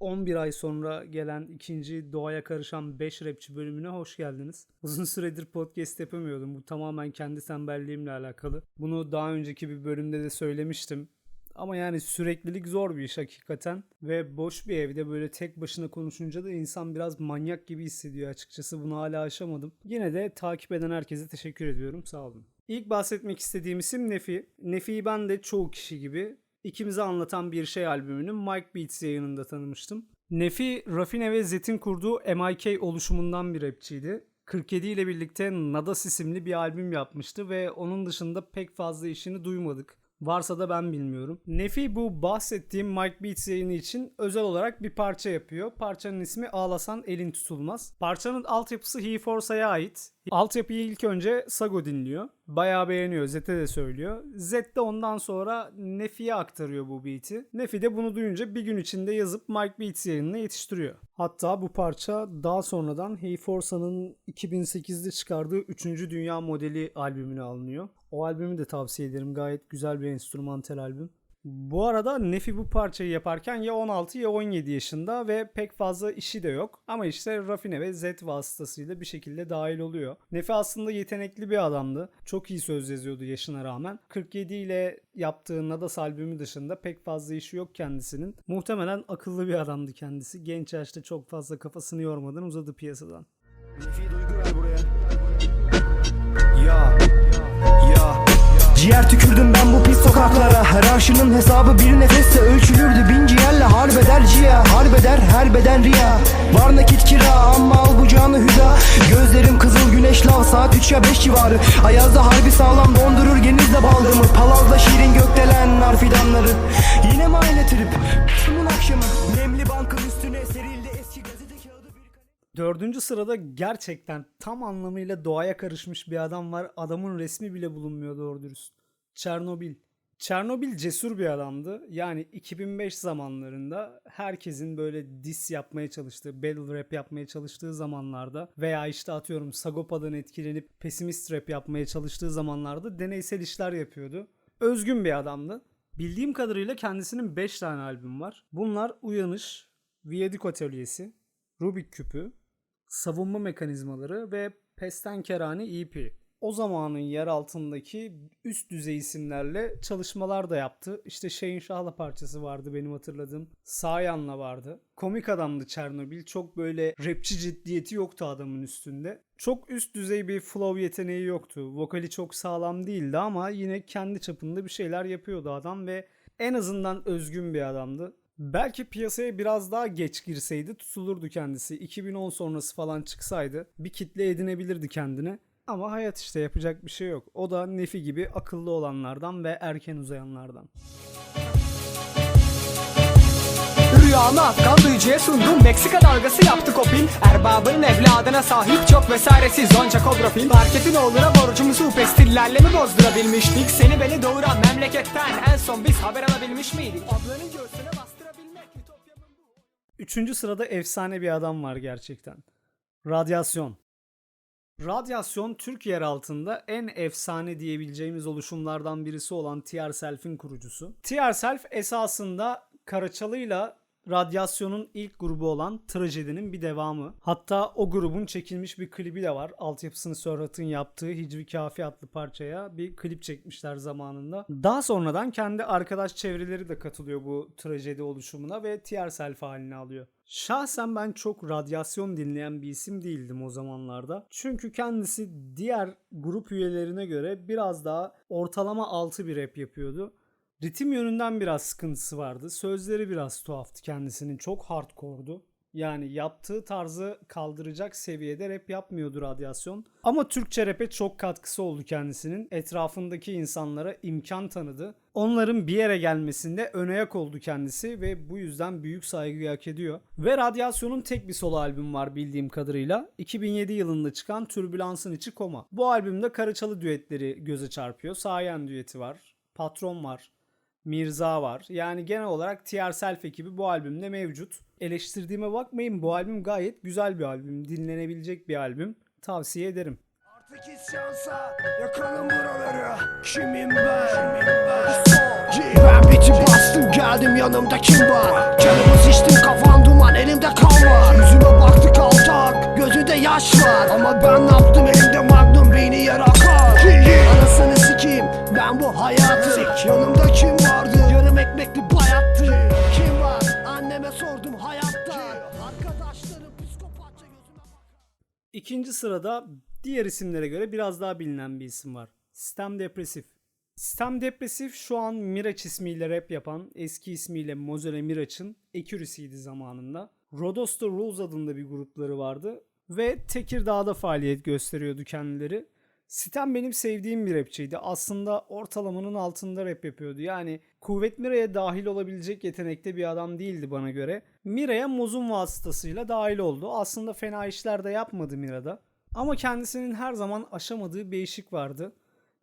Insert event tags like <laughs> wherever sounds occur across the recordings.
11 ay sonra gelen ikinci doğaya karışan 5 rapçi bölümüne hoş geldiniz. <laughs> Uzun süredir podcast yapamıyordum. Bu tamamen kendi tembelliğimle alakalı. Bunu daha önceki bir bölümde de söylemiştim. Ama yani süreklilik zor bir iş hakikaten. Ve boş bir evde böyle tek başına konuşunca da insan biraz manyak gibi hissediyor açıkçası. Bunu hala aşamadım. Yine de takip eden herkese teşekkür ediyorum. Sağ olun. İlk bahsetmek istediğim isim Nefi. Nefi'yi ben de çoğu kişi gibi İkimizi Anlatan Bir Şey albümünün Mike Beats yayınında tanımıştım. Nefi, Rafine ve Zet'in kurduğu MIK oluşumundan bir rapçiydi. 47 ile birlikte Nadas isimli bir albüm yapmıştı ve onun dışında pek fazla işini duymadık. Varsa da ben bilmiyorum. Nefi bu bahsettiğim Mike Beats yayını için özel olarak bir parça yapıyor. Parçanın ismi Ağlasan Elin Tutulmaz. Parçanın altyapısı He Forsa'ya ait. Altyapıyı ilk önce Sago dinliyor. Bayağı beğeniyor. Zet'e de söylüyor. Zet de ondan sonra Nefi'ye aktarıyor bu beat'i. Nefi de bunu duyunca bir gün içinde yazıp Mike Beats yayınına yetiştiriyor. Hatta bu parça daha sonradan Hey Forsa'nın 2008'de çıkardığı 3. Dünya Modeli albümüne alınıyor. O albümü de tavsiye ederim. Gayet güzel bir enstrümantal albüm. Bu arada Nefi bu parçayı yaparken ya 16 ya 17 yaşında ve pek fazla işi de yok. Ama işte Rafine ve Z vasıtasıyla bir şekilde dahil oluyor. Nefi aslında yetenekli bir adamdı. Çok iyi söz yazıyordu yaşına rağmen. 47 ile yaptığı Nadas albümü dışında pek fazla işi yok kendisinin. Muhtemelen akıllı bir adamdı kendisi. Genç yaşta çok fazla kafasını yormadan uzadı piyasadan. Nefi duygu ver buraya. Ya, ya. Ciğer tükürdüm ben bu pis sokaklara. Her aşının hesabı bir nefeste ölçülürdü. Bin ciğerle harbeder ciğer Harbeder her beden riya. Var nakit kira ama al bu canı hüda. Gözlerim kızıl güneş lav saat 3 ya 5 civarı. Ayazda harbi sağlam dondurur genizde baldırımı. Palazda şirin gökdelen nar fidanları Yine mi aynı trip? Şunun Dördüncü sırada gerçekten tam anlamıyla doğaya karışmış bir adam var. Adamın resmi bile bulunmuyor doğru dürüst. Çernobil. Çernobil cesur bir adamdı. Yani 2005 zamanlarında herkesin böyle dis yapmaya çalıştığı, battle rap yapmaya çalıştığı zamanlarda veya işte atıyorum Sagopa'dan etkilenip pesimist rap yapmaya çalıştığı zamanlarda deneysel işler yapıyordu. Özgün bir adamdı. Bildiğim kadarıyla kendisinin 5 tane albüm var. Bunlar Uyanış, Viyadik Atölyesi, Rubik Küpü, savunma mekanizmaları ve Pesten Kerane EP. O zamanın yer altındaki üst düzey isimlerle çalışmalar da yaptı. İşte Şeyin Şah'la parçası vardı benim hatırladığım. Sayan'la vardı. Komik adamdı Çernobil. Çok böyle rapçi ciddiyeti yoktu adamın üstünde. Çok üst düzey bir flow yeteneği yoktu. Vokali çok sağlam değildi ama yine kendi çapında bir şeyler yapıyordu adam ve en azından özgün bir adamdı. Belki piyasaya biraz daha geç girseydi tutulurdu kendisi. 2010 sonrası falan çıksaydı bir kitle edinebilirdi kendine. Ama hayat işte yapacak bir şey yok. O da Nefi gibi akıllı olanlardan ve erken uzayanlardan. Rüyamı Afgan duyucuya sundum Meksika dalgası yaptı kopil Erbabının evladına sahip çok vesairesiz onca kobra film Marketin oğluna borcumuzu pestillerle mi bozdurabilmiştik Seni beni doğuran memleketten en son biz haber alabilmiş miydik Ablanın göğsüne Üçüncü sırada efsane bir adam var gerçekten. Radyasyon. Radyasyon Türk yer altında en efsane diyebileceğimiz oluşumlardan birisi olan TR Self'in kurucusu. TR Self esasında Karaçalı'yla Radyasyon'un ilk grubu olan Trajedi'nin bir devamı. Hatta o grubun çekilmiş bir klibi de var. Altyapısını Sörhat'ın yaptığı Hicvi Kafi adlı parçaya bir klip çekmişler zamanında. Daha sonradan kendi arkadaş çevreleri de katılıyor bu trajedi oluşumuna ve TR Self halini alıyor. Şahsen ben çok radyasyon dinleyen bir isim değildim o zamanlarda. Çünkü kendisi diğer grup üyelerine göre biraz daha ortalama altı bir rap yapıyordu. Ritim yönünden biraz sıkıntısı vardı. Sözleri biraz tuhaftı kendisinin. Çok hardcore'du. Yani yaptığı tarzı kaldıracak seviyede rap yapmıyordu radyasyon. Ama Türkçe rap'e çok katkısı oldu kendisinin. Etrafındaki insanlara imkan tanıdı. Onların bir yere gelmesinde ön ayak oldu kendisi ve bu yüzden büyük saygı hak ediyor. Ve Radyasyon'un tek bir solo albüm var bildiğim kadarıyla. 2007 yılında çıkan Türbülansın içi koma. Bu albümde Karaçalı düetleri göze çarpıyor. Sayen düeti var. Patron var. Mirza var. Yani genel olarak TR Self ekibi bu albümde mevcut. Eleştirdiğime bakmayın bu albüm gayet güzel bir albüm. Dinlenebilecek bir albüm. Tavsiye ederim. Artık isyansa yakalım buraları. Kimim ben? Kimim ben? Ben biti bastım geldim yanımda kim var? Canımı sıçtım kafan duman elimde kan var. Yüzüme baktık alçak gözünde yaş var. Ama ben ne yaptım elimde magnum beyni yer akar ben bu hayatı Yanımda kim vardı? Yarım ekmekli bayattı Kim var? Anneme sordum hayatta Arkadaşlarım psikopatça gözüme İkinci sırada diğer isimlere göre biraz daha bilinen bir isim var. Sistem Depresif. Sistem Depresif şu an Miraç ismiyle rap yapan eski ismiyle Mozele Miraç'ın ekürisiydi zamanında. Rodosta Rules adında bir grupları vardı ve Tekirdağ'da faaliyet gösteriyordu kendileri. Sitem benim sevdiğim bir rapçiydi. Aslında ortalamanın altında rap yapıyordu. Yani Kuvvet Mira'ya dahil olabilecek yetenekte bir adam değildi bana göre. Mira'ya Moz'un vasıtasıyla dahil oldu. Aslında fena işler de yapmadı Mira'da. Ama kendisinin her zaman aşamadığı bir eşik vardı.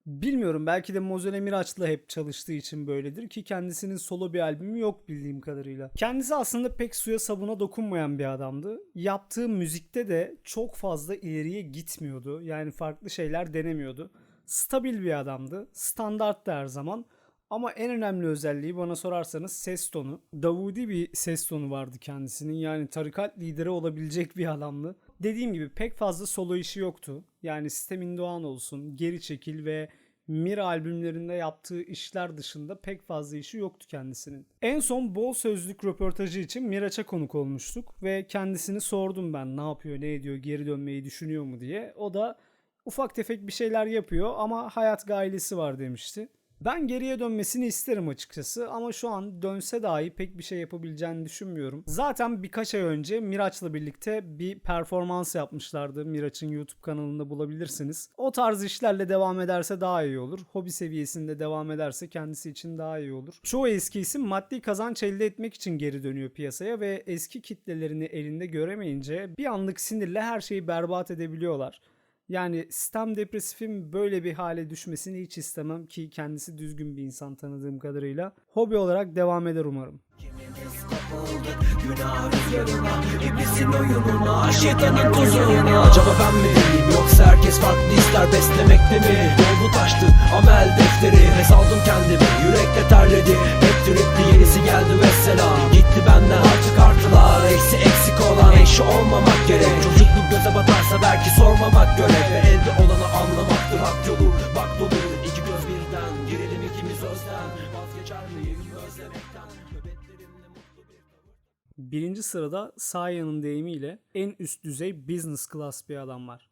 Bilmiyorum belki de Mozele Miraç'la hep çalıştığı için böyledir ki kendisinin solo bir albümü yok bildiğim kadarıyla. Kendisi aslında pek suya sabuna dokunmayan bir adamdı. Yaptığı müzikte de çok fazla ileriye gitmiyordu. Yani farklı şeyler denemiyordu. Stabil bir adamdı. Standarttı her zaman. Ama en önemli özelliği bana sorarsanız ses tonu. Davudi bir ses tonu vardı kendisinin. Yani tarikat lideri olabilecek bir adamdı. Dediğim gibi pek fazla solo işi yoktu. Yani Sistemin Doğan olsun, Geri Çekil ve Mira albümlerinde yaptığı işler dışında pek fazla işi yoktu kendisinin. En son bol sözlük röportajı için Miraç'a konuk olmuştuk ve kendisini sordum ben ne yapıyor, ne ediyor, geri dönmeyi düşünüyor mu diye. O da ufak tefek bir şeyler yapıyor ama hayat gailesi var demişti. Ben geriye dönmesini isterim açıkçası ama şu an dönse dahi pek bir şey yapabileceğini düşünmüyorum. Zaten birkaç ay önce Miraç'la birlikte bir performans yapmışlardı. Miraç'ın YouTube kanalında bulabilirsiniz. O tarz işlerle devam ederse daha iyi olur. Hobi seviyesinde devam ederse kendisi için daha iyi olur. Çoğu eski isim maddi kazanç elde etmek için geri dönüyor piyasaya ve eski kitlelerini elinde göremeyince bir anlık sinirle her şeyi berbat edebiliyorlar. Yani sistem depresifin böyle bir hale düşmesini hiç istemem ki kendisi düzgün bir insan tanıdığım kadarıyla. Hobi olarak devam eder umarım. Acaba ben mi deliyim yoksa herkes farklı ister beslemekte mi Yol taştı amel defteri. Pes aldım kendimi yürekte terledi. Hep tripli yenisi geldi mesela. Gitti benden artık artılar Eksi eksik eşi olmamak gerek. Çocukluk göze batarsa belki sormamak görev Ve elde olanı anlamaktır hak yolu. Bak dolu. İki göz birden. Girelim ikimiz özden. Vazgeçer miyim özlemekten? Birinci sırada Saya'nın deyimiyle en üst düzey business class bir adam var.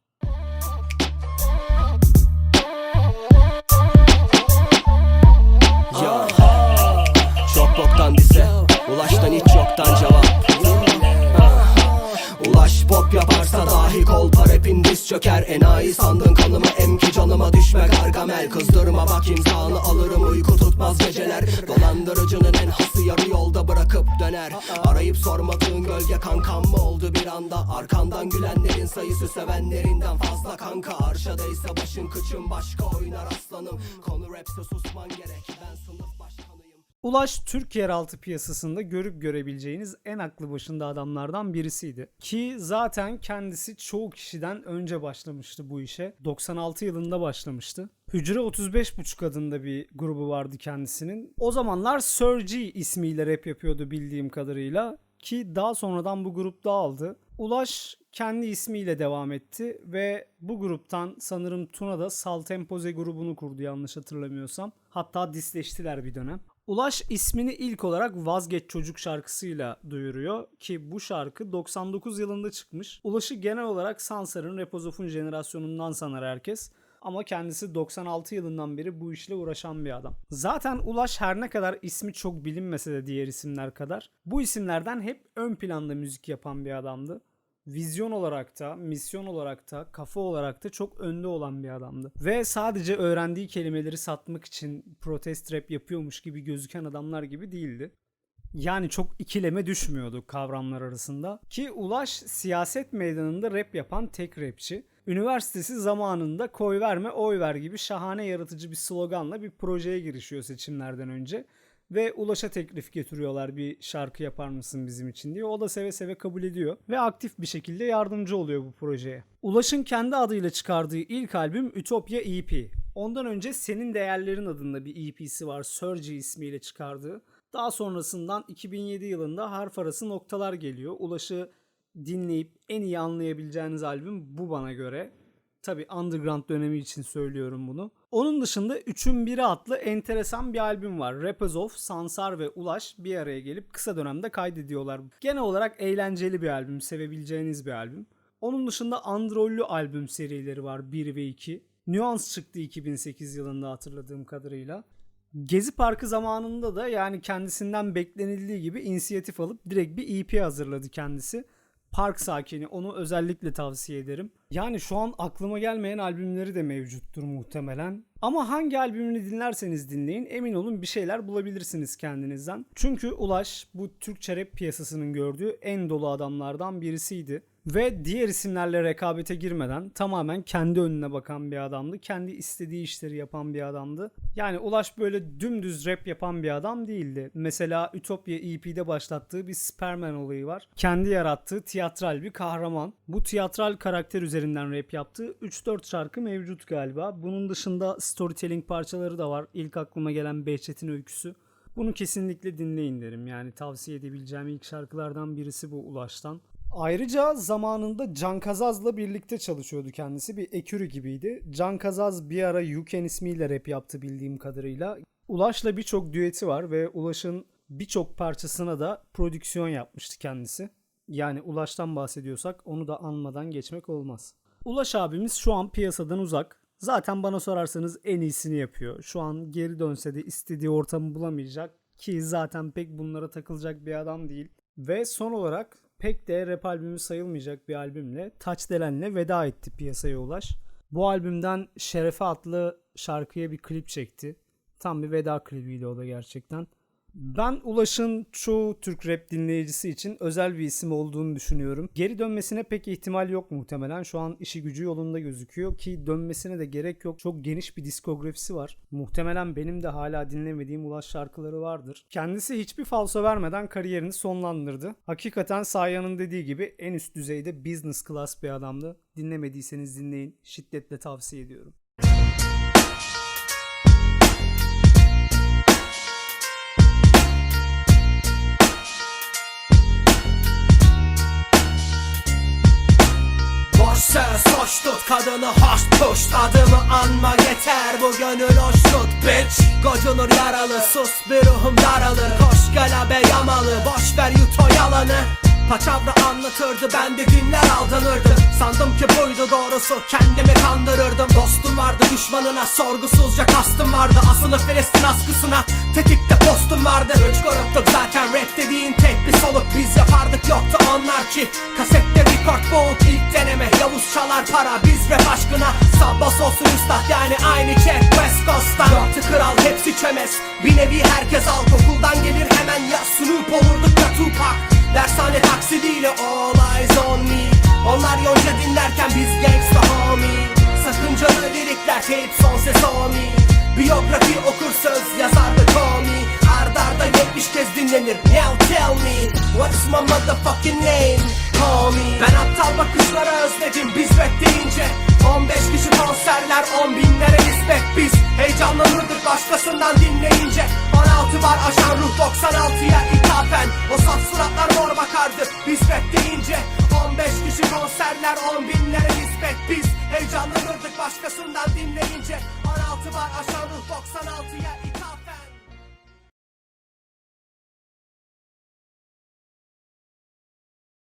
Çöker Enayi. Sandın kanımı em ki canıma düşme gargamel. Kızdırma bak imzanı alırım uyku tutmaz geceler. Dolandırıcının en hası yarı yolda bırakıp döner. Arayıp sormadığın gölge kankam mı oldu bir anda? Arkandan gülenlerin sayısı sevenlerinden fazla kanka. Arşadaysa başın kıçın başka oynar aslanım. Konu rapse susman gerek. Ben sınıf Ulaş Türk yeraltı piyasasında görüp görebileceğiniz en aklı başında adamlardan birisiydi. Ki zaten kendisi çoğu kişiden önce başlamıştı bu işe. 96 yılında başlamıştı. Hücre 35.5 adında bir grubu vardı kendisinin. O zamanlar Sir G ismiyle rap yapıyordu bildiğim kadarıyla. Ki daha sonradan bu grup dağıldı. Ulaş kendi ismiyle devam etti ve bu gruptan sanırım Tuna da Saltempoze grubunu kurdu yanlış hatırlamıyorsam. Hatta disleştiler bir dönem. Ulaş ismini ilk olarak Vazgeç Çocuk şarkısıyla duyuruyor ki bu şarkı 99 yılında çıkmış. Ulaş'ı genel olarak Sansar'ın Repozof'un jenerasyonundan sanar herkes. Ama kendisi 96 yılından beri bu işle uğraşan bir adam. Zaten Ulaş her ne kadar ismi çok bilinmese de diğer isimler kadar bu isimlerden hep ön planda müzik yapan bir adamdı vizyon olarak da, misyon olarak da, kafa olarak da çok önde olan bir adamdı. Ve sadece öğrendiği kelimeleri satmak için protest rap yapıyormuş gibi gözüken adamlar gibi değildi. Yani çok ikileme düşmüyordu kavramlar arasında. Ki Ulaş siyaset meydanında rap yapan tek rapçi. Üniversitesi zamanında koy verme oy ver gibi şahane yaratıcı bir sloganla bir projeye girişiyor seçimlerden önce. Ve Ulaş'a teklif getiriyorlar bir şarkı yapar mısın bizim için diye. O da seve seve kabul ediyor ve aktif bir şekilde yardımcı oluyor bu projeye. Ulaş'ın kendi adıyla çıkardığı ilk albüm Ütopya EP. Ondan önce Senin Değerlerin adında bir EP'si var. Surge ismiyle çıkardığı. Daha sonrasından 2007 yılında harf arası noktalar geliyor. Ulaş'ı dinleyip en iyi anlayabileceğiniz albüm bu bana göre. Tabi underground dönemi için söylüyorum bunu. Onun dışında Üçün Biri adlı enteresan bir albüm var. Of, Sansar ve Ulaş bir araya gelip kısa dönemde kaydediyorlar. Genel olarak eğlenceli bir albüm, sevebileceğiniz bir albüm. Onun dışında Androllü albüm serileri var 1 ve 2. Nuance çıktı 2008 yılında hatırladığım kadarıyla. Gezi Parkı zamanında da yani kendisinden beklenildiği gibi inisiyatif alıp direkt bir EP hazırladı kendisi. Park Sakini onu özellikle tavsiye ederim. Yani şu an aklıma gelmeyen albümleri de mevcuttur muhtemelen. Ama hangi albümünü dinlerseniz dinleyin emin olun bir şeyler bulabilirsiniz kendinizden. Çünkü Ulaş bu Türkçe rap piyasasının gördüğü en dolu adamlardan birisiydi. Ve diğer isimlerle rekabete girmeden tamamen kendi önüne bakan bir adamdı. Kendi istediği işleri yapan bir adamdı. Yani Ulaş böyle dümdüz rap yapan bir adam değildi. Mesela Ütopya EP'de başlattığı bir Superman olayı var. Kendi yarattığı tiyatral bir kahraman. Bu tiyatral karakter üzerinden rap yaptığı 3-4 şarkı mevcut galiba. Bunun dışında storytelling parçaları da var. İlk aklıma gelen Behçet'in öyküsü. Bunu kesinlikle dinleyin derim. Yani tavsiye edebileceğim ilk şarkılardan birisi bu Ulaş'tan. Ayrıca zamanında Can Kazaz'la birlikte çalışıyordu kendisi. Bir ekürü gibiydi. Can Kazaz bir ara Yuken ismiyle rap yaptı bildiğim kadarıyla. Ulaş'la birçok düeti var ve Ulaş'ın birçok parçasına da prodüksiyon yapmıştı kendisi. Yani Ulaş'tan bahsediyorsak onu da anmadan geçmek olmaz. Ulaş abimiz şu an piyasadan uzak. Zaten bana sorarsanız en iyisini yapıyor. Şu an geri dönse de istediği ortamı bulamayacak ki zaten pek bunlara takılacak bir adam değil. Ve son olarak pek de rap albümü sayılmayacak bir albümle Taç Delen'le veda etti piyasaya Ulaş. Bu albümden Şerefe adlı şarkıya bir klip çekti. Tam bir veda klibiydi o da gerçekten. Ben Ulaş'ın çoğu Türk rap dinleyicisi için özel bir isim olduğunu düşünüyorum. Geri dönmesine pek ihtimal yok muhtemelen. Şu an işi gücü yolunda gözüküyor ki dönmesine de gerek yok. Çok geniş bir diskografisi var. Muhtemelen benim de hala dinlemediğim Ulaş şarkıları vardır. Kendisi hiçbir falso vermeden kariyerini sonlandırdı. Hakikaten Sayan'ın dediği gibi en üst düzeyde business class bir adamdı. Dinlemediyseniz dinleyin. Şiddetle tavsiye ediyorum. Söz hoş tut kadını hoş push Adımı anma yeter bu gönül hoş tut bitch Gocunur yaralı sus bir ruhum daralır Koş gel abe yamalı boş ver yut o yalanı Paçavra anlatırdı ben de günler aldanırdım. Sandım ki buydu doğrusu kendimi kandırırdım. Dostum vardı düşmanına sorgusuzca kastım vardı. Asılı Filistin askısına tetikte postum vardı. Üç gruptuk zaten rap dediğin tek bir soluk. Biz yapardık yoktu onlar ki. Kasette record boğuk ilk deneme Yavuz çalar para biz rap aşkına. Sabbas olsun üstad yani aynı çek West Coast'tan. Dörtü kral hepsi çömez. Bir nevi herkes al canlanırdık başkasından dinleyince. Bana var aşan ruh 96'ya ithafen. O saf suratlar mor bakardı biz rap deyince 15 kişi konserler 10 binlere nispet biz. Heyecanlanırdık başkasından dinleyince. 16 var aşan ruh 96'ya